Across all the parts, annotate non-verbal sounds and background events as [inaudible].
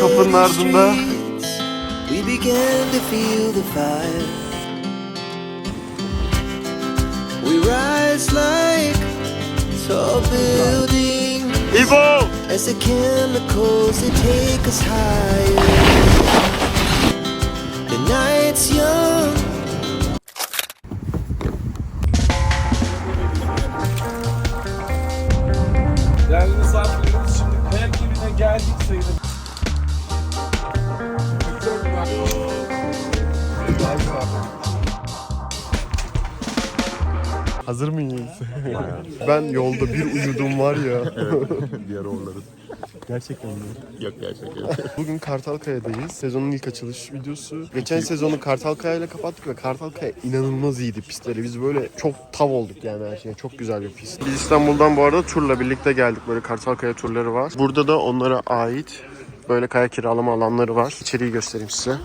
Kapının ardında. streets. We began to feel the fire. We rise like tall buildings İbo! as the chemicals they take us higher. The night's young. Değerli misafirlerimiz şimdi kaya girine geldik sayılır. Hazır mıyız? [laughs] ben yolda bir uyudum var ya. Diğer oğulları. Gerçekten mi? Yok gerçekten. [laughs] Bugün Kartalkaya'dayız. Sezonun ilk açılış videosu. Geçen sezonu Kartalkaya ile kapattık ve Kartalkaya inanılmaz iyiydi pistleri. Biz böyle çok tav olduk yani her şeye. Çok güzel bir pist. Biz İstanbul'dan bu arada turla birlikte geldik. Böyle Kartalkaya turları var. Burada da onlara ait böyle kaya kiralama alanları var. İçeriği göstereyim size.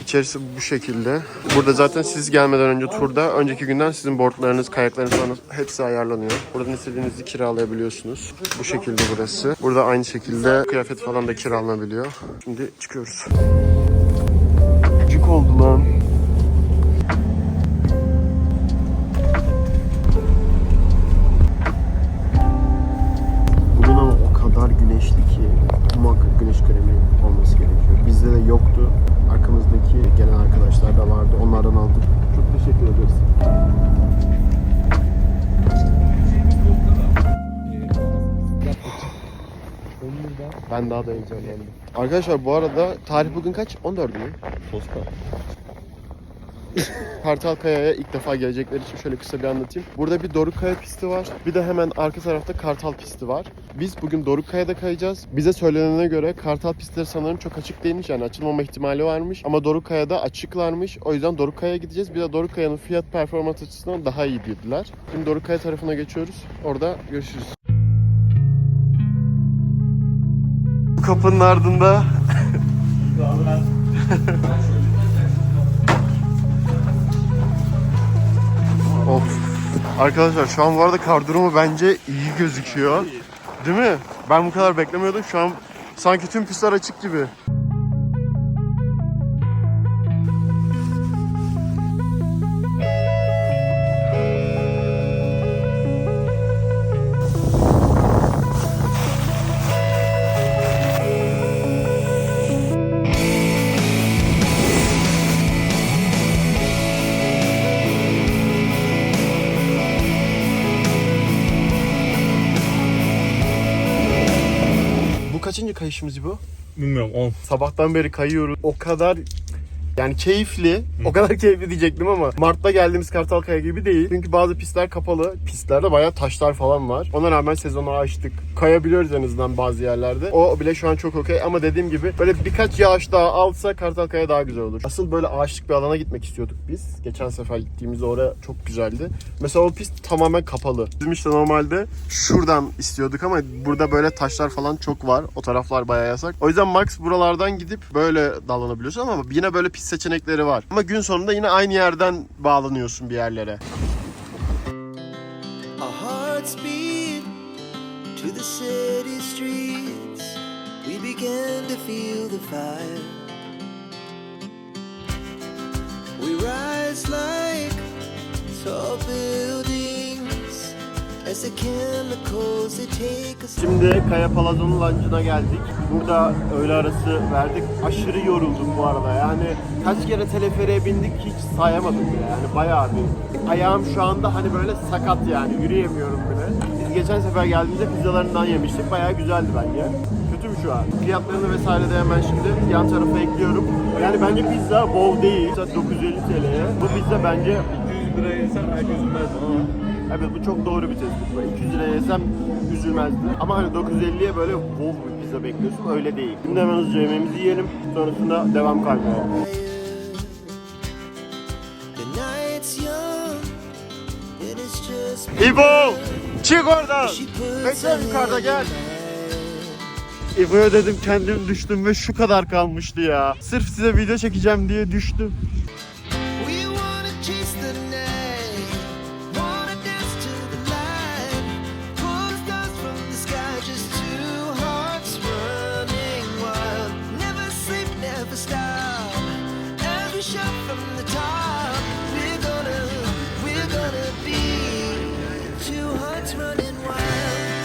İçerisi bu şekilde. Burada zaten siz gelmeden önce turda önceki günden sizin boardlarınız, kayaklarınız falan hepsi ayarlanıyor. Buradan istediğinizi kiralayabiliyorsunuz. Bu şekilde burası. Burada aynı şekilde kıyafet falan da kiralanabiliyor. Şimdi çıkıyoruz. Cık oldu lan. Bugün ama o kadar güneşli ki muhakkak güneş kremi olması gerekiyor. Bizde de yoktu. Arkamızdaki gelen arkadaşlar da vardı. Onlardan aldık. Ederiz. Ben daha da heyecanlandım. Arkadaşlar bu arada tarih bugün kaç? 14 mü? [laughs] Toska. Kartalkaya'ya ilk defa gelecekler için şöyle kısa bir anlatayım. Burada bir Dorukkaya pisti var. Bir de hemen arka tarafta Kartal pisti var. Biz bugün Dorukkaya'da kayacağız. Bize söylenene göre Kartal pistleri sanırım çok açık değilmiş. Yani açılmama ihtimali varmış. Ama Dorukkaya'da açıklarmış. O yüzden Dorukkaya'ya gideceğiz. Bir de Dorukkaya'nın fiyat performans açısından daha iyi dediler. Şimdi Dorukkaya tarafına geçiyoruz. Orada görüşürüz. Kapının ardında [laughs] Of. Arkadaşlar şu an bu arada kar durumu bence iyi gözüküyor. Değil mi? Ben bu kadar beklemiyordum. Şu an sanki tüm pistler açık gibi. Kaçıncı bu? Bilmiyorum 10. Sabahtan beri kayıyoruz. O kadar yani keyifli. O kadar keyifli diyecektim ama Mart'ta geldiğimiz Kartalkaya gibi değil. Çünkü bazı pistler kapalı. Pistlerde bayağı taşlar falan var. Ona rağmen sezonu açtık. Kayabiliyoruz en azından bazı yerlerde. O bile şu an çok okey ama dediğim gibi böyle birkaç yağış daha alsa Kartalkaya daha güzel olur. Asıl böyle ağaçlık bir alana gitmek istiyorduk biz. Geçen sefer gittiğimizde oraya çok güzeldi. Mesela o pist tamamen kapalı. Bizim işte normalde şuradan istiyorduk ama burada böyle taşlar falan çok var. O taraflar bayağı yasak. O yüzden Max buralardan gidip böyle dallanabiliyorsun ama yine böyle pist seçenekleri var. Ama gün sonunda yine aynı yerden bağlanıyorsun bir yerlere. We rise like tall Şimdi Kaya Palazzo'nun lancına geldik. Burada öğle arası verdik. Aşırı yoruldum bu arada. Yani kaç kere teleferiğe bindik hiç sayamadım bile. Yani bayağı bir. Ayağım şu anda hani böyle sakat yani. Yürüyemiyorum bile. Biz geçen sefer geldiğimizde pizzalarından yemiştik. Bayağı güzeldi bence. Kötü mü şu an? Fiyatlarını vesaire de hemen şimdi yan tarafa ekliyorum. Yani bence pizza bol değil. Pizza 950 TL'ye. Bu pizza bence 200 liraya yesem herkes üzülmez ama. Evet bu çok doğru bir tespit. Böyle 200 liraya yesem üzülmezdim. Ama hani 950'ye böyle bol bir pizza bekliyorsun öyle değil. Şimdi hemen hızlıca yemeğimizi yiyelim. Sonrasında devam just İbo! Çık oradan! Bekle yukarıda gel. İbo'ya dedim kendim düştüm ve şu kadar kalmıştı ya. Sırf size video çekeceğim diye düştüm. shot from the top. We're gonna, we're gonna be two hearts running wild.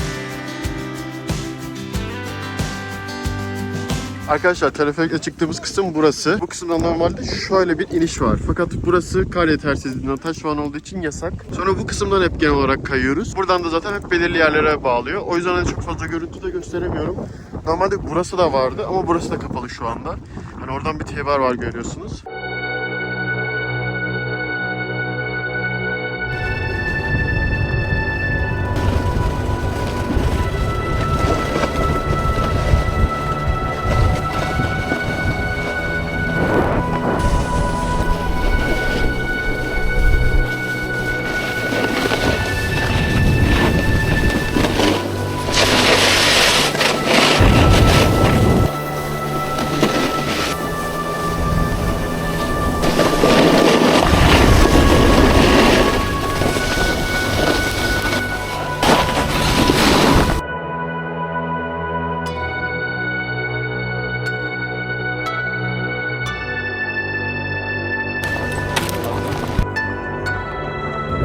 Arkadaşlar teleferikle çıktığımız kısım burası. Bu kısımda normalde şöyle bir iniş var. Fakat burası kar yetersizliğinden taş falan olduğu için yasak. Sonra bu kısımdan hep genel olarak kayıyoruz. Buradan da zaten hep belirli yerlere bağlıyor. O yüzden hani çok fazla görüntü de gösteremiyorum. Normalde burası da vardı ama burası da kapalı şu anda. Hani oradan bir tebar var görüyorsunuz.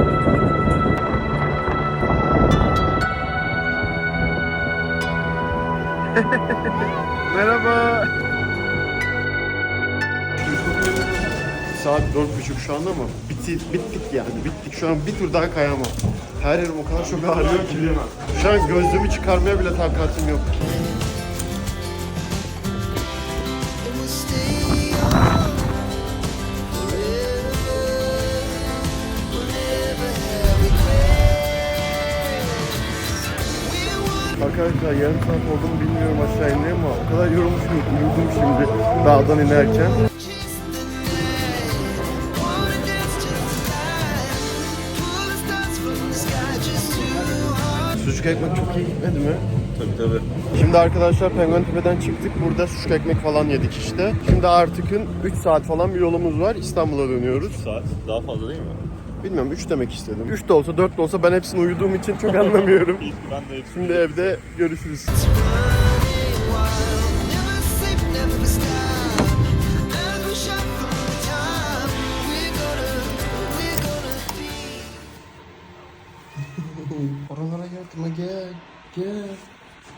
[laughs] Merhaba. Saat dört buçuk şu anda ama bitti, bittik yani bittik şu an bir tur daha kayamam. Her yerim o kadar çok ağrıyor ki. Şu an gözlüğümü çıkarmaya bile takatim yok. Arkadaşlar yarım saat oldu mu bilmiyorum aşağı inmeye ama o kadar yorulmuşum ki uyudum şimdi dağdan inerken. Sucuk ekmek çok iyi gitmedi mi? Tabii tabii. Şimdi arkadaşlar Penguin Tepe'den çıktık. Burada sucuk ekmek falan yedik işte. Şimdi artıkın 3 saat falan bir yolumuz var. İstanbul'a dönüyoruz. Saat daha fazla değil mi? Bilmiyorum 3 demek istedim. 3 de olsa 4 de olsa ben hepsini uyuduğum için çok anlamıyorum. [laughs] Ben de hepsini Şimdi evde görüşürüz. Oralara yardıma gel. Gel.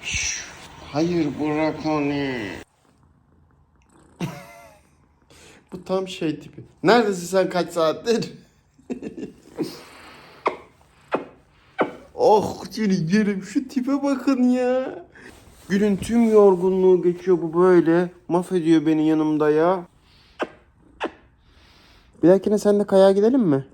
Şşş, hayır bırak onu. [laughs] Bu tam şey tipi. Neredesin sen kaç saattir? Oh seni yerim şu tipe bakın ya. Günün tüm yorgunluğu geçiyor bu böyle. Mahvediyor beni yanımda ya. Bir dahakine sen de kayağa gidelim mi?